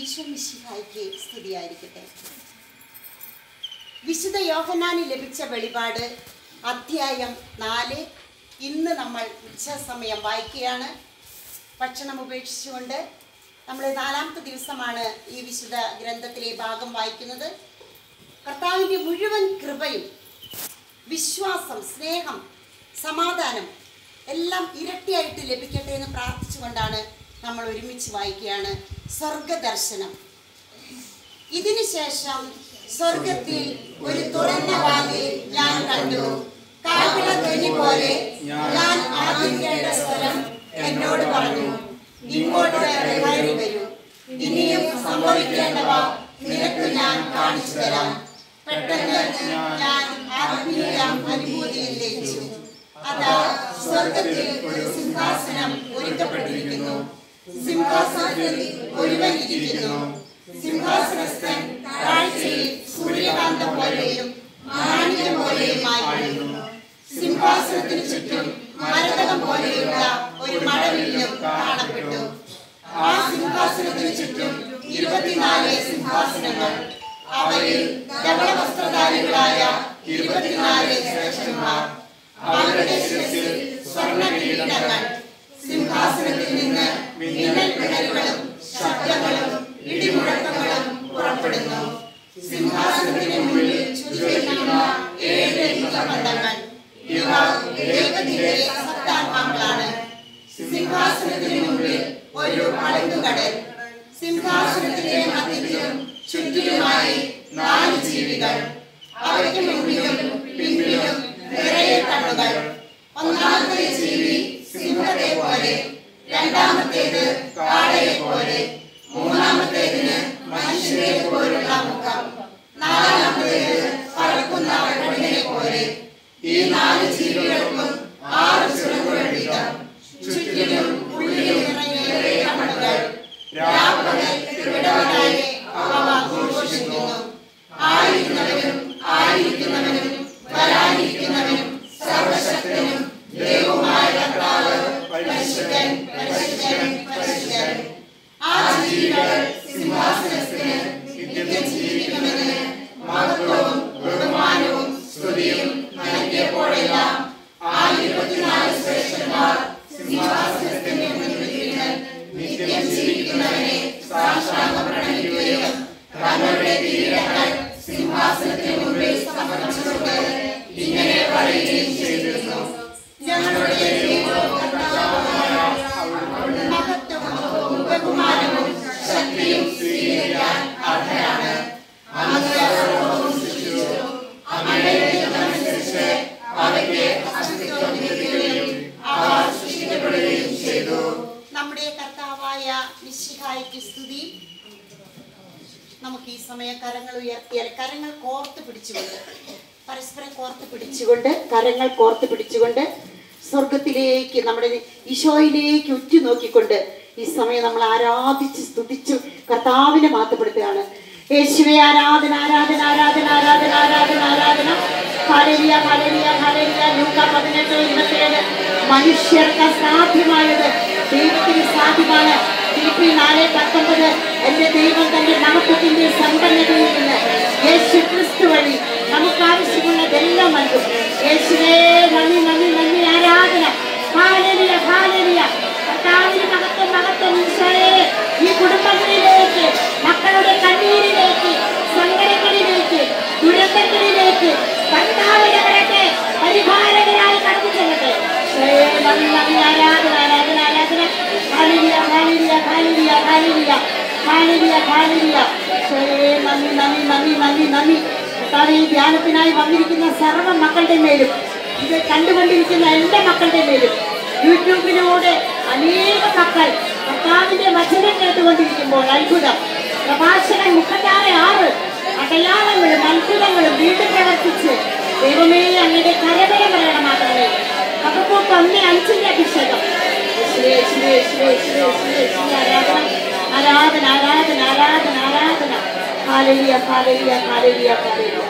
ഈശോ മിശിഹായ്ക്ക് സ്തുതിയായിരിക്കട്ടെ. വിശുദ്ധ യോഹനാന് ലഭിച്ച വെളിപാട് അധ്യായം നാല്. ഇന്ന് നമ്മൾ ഉച്ചസമയം വായിക്കുകയാണ്. ഭക്ഷണം ഉപേക്ഷിച്ചുകൊണ്ട് നമ്മൾ നാലാമത്തെ ദിവസമാണ് ഈ വിശുദ്ധ ഗ്രന്ഥത്തിലെ ഭാഗം വായിക്കുന്നത്. കർത്താവിന്റെ മുഴുവൻ കൃപയും വിശ്വാസം സ്നേഹം സമാധാനം എല്ലാം ഇരട്ടിയായിട്ട് ലഭിക്കട്ടെ എന്ന് പ്രാർത്ഥിച്ചുകൊണ്ടാണ് നമ്മൾ ഒരുമിച്ച് വായിക്കുകയാണ് സ്വർഗദർശനം. ഇതിനു ശേഷം സ്വർഗത്തിൽ ഒരു തുറന്ന വാതിൽ ഞാൻ കണ്ടു. കാൽവിള ധ്വനി പോലെ ഞാൻ ആദ്യം സ്ഥലം എന്നോട് പറഞ്ഞു. ഇങ്ങോട്ട് കയറി വരൂ. ഇനിയും സംഭവിക്കേണ്ടവ നിനക്ക് ഞാൻ കാണിച്ചു തരാം. പെട്ടെന്ന് ഞാൻ ആത്മീയ അനുഭൂതിയിൽ ലയിച്ചു. അതാ സ്വർഗത്തിൽ ഒരു സിംഹാസനം ഒരുക്കപ്പെട്ടിരിക്കുന്നു. സിംഹാസനത്തിൽ ഒരുവൻ ഇരിക്കുന്നു സിംഹാസനസ്ഥൻ കാഴ്ചയിൽ സൂര്യകാന്തം പോലെയും മാണിക്യം പോലെയുമായിരുന്നു സിംഹാസനത്തിന് ചുറ്റും മരതകം പോലെയുള്ള ഒരു മഴവില്ലും കാണപ്പെട്ടു. ആ സിംഹാസനത്തിന് ചുറ്റും ഇരുപത്തിനാല് സിംഹാസനങ്ങൾ. അവരിൽ ധവളവസ്ത്രധാരികളായ ഇരുപത്തിനാല് ശ്രേഷ്ഠന്മാർ. അവരുടെ സ്വർണ കിരീടങ്ങൾ സിംഹാസനത്തിൽ നിന്ന് മിന്നൽ പിണരുകളും ശബ്ദങ്ങളും ഇടിമുഴക്കങ്ങളും പുറപ്പെടുന്നു. സിംഹാസനത്തിന് മുന്നിൽ ചുറ്റിയിരിക്കുന്ന ഏഴ് യുഗമണ്ഡങ്ങൾ ഇവ ദൈവത്തിന്റെ സത്താത്മാക്കളാണ്. സിംഹാസനത്തിന് മുന്നിൽ ഒരു അളന്നുകടൽ സിംഹാസനത്തിന്റെ മധ്യത്തിലും ചുറ്റിലുമായി നാല് ജീവികൾ. അവയ്ക്ക് മുന്നിലും പിന്നിലും നിറയെ കണ്ണുകൾ ഒന്നാമത്തെ ജീവി രണ്ടാമത്തേത് കാളയെ പോലെ മൂന്നാമത്തേതിന് മനുഷ്യരെ പോലുള്ള മുഖം നാലാമത്തേത് പറക്കുന്ന കണ്ണിനെ പോലെ ഈ നാല് ജീവികൾക്കും ആറ് വീതം. ചുറ്റിലും ഉള്ളിലും ആയിരിക്കുന്നവനും സർവശക്തനും ദൈവമായ കർത്താവ് പരിശുദ്ധൻ Humanae, Sanctam നമ്മുടെ കർത്താവായ മിശിഹായ്ക്ക് സ്തുതി. നമുക്ക് ഈ സമയം കരങ്ങൾ ഉയർത്തിയാൽ കരങ്ങൾ കോർത്ത് പിടിച്ചുകൊണ്ട് പരസ്പരം കോർത്ത് പിടിച്ചുകൊണ്ട് കരങ്ങൾ കോർത്ത് പിടിച്ചുകൊണ്ട് സ്വർഗത്തിലേക്ക് നമ്മുടെ ഈശോയിലേക്ക് ഉറ്റു നോക്കിക്കൊണ്ട് ഈ സമയം നമ്മൾ ആരാധിച്ച് സ്തുതിച്ചു കർത്താവിനെ മാറ്റപ്പെടുത്തുകയാണ്. യേശുവെ ആരാധന ആരാധന ആരാധന ആരാധന ആരാധന ആരാധന. ഹാലേലിയ ഹാലേലിയ ഹാലേലിയ ലൂക്ക പതിനെട്ട് ഇരുപത്തിയേഴ്. മനുഷ്യർക്ക് സാധ്യമായത് ദൈവത്തിന് സാധ്യമാണ് ഫിലിപ്പി നാല് പത്തൊമ്പത്. എന്റെ ദൈവം തന്റെ മഹത്വത്തിന്റെ സമ്പന്നതയിൽ നിന്ന് യേശു ക്രിസ്തു വഴി നമുക്ക് ആവശ്യമുള്ളതെല്ലാം നൽകും. യേശുവേ നന്ദി നന്ദി നന്ദി ആരാധന. ഹാലരിയ ഹാലരിയ കർത്താവിന് മഹത്വം മഹത്വം ഈ കുടുംബങ്ങളിലേക്ക് മക്കളുടെ കണ്ണീരിലേക്ക് സങ്കടങ്ങളിലേക്ക് ദുരന്തങ്ങളിലേക്ക് കർത്താവ് ഹാലിയ ഈശോയെ നന്ദി നന്ദി നന്ദി നന്ദി നന്ദി. കർത്താവ് ഈ ധ്യാനത്തിനായി വന്നിരിക്കുന്ന സർവ മക്കളുടെ മേലും ഇത് കണ്ടുകൊണ്ടിരിക്കുന്ന എന്റെ മക്കളുടെ മേലും യൂട്യൂബിലൂടെ അനേക മക്കൾ കർത്താവിന്റെ വചനം കേട്ടുകൊണ്ടിരിക്കുമ്പോൾ അത്ഭുതം. പ്രഭാഷകൻ മുപ്പത്താറ് ആറ് അടയാളങ്ങളും അത്ഭുതങ്ങളും വീണ്ടും പ്രവർത്തിച്ച് ദൈവമേ അങ്ങയുടെ കരവര പറയണമാകണമേ അപ്പൂപ്പ് തന്നെ അഞ്ചിന്റെ അഭിഷേകം. ശ്രീ ശ്രീ ശ്രീ ശ്രീ ശ്രീ യേശുവേ, ആരാധന ആരാധന ആരാധന ആരാധന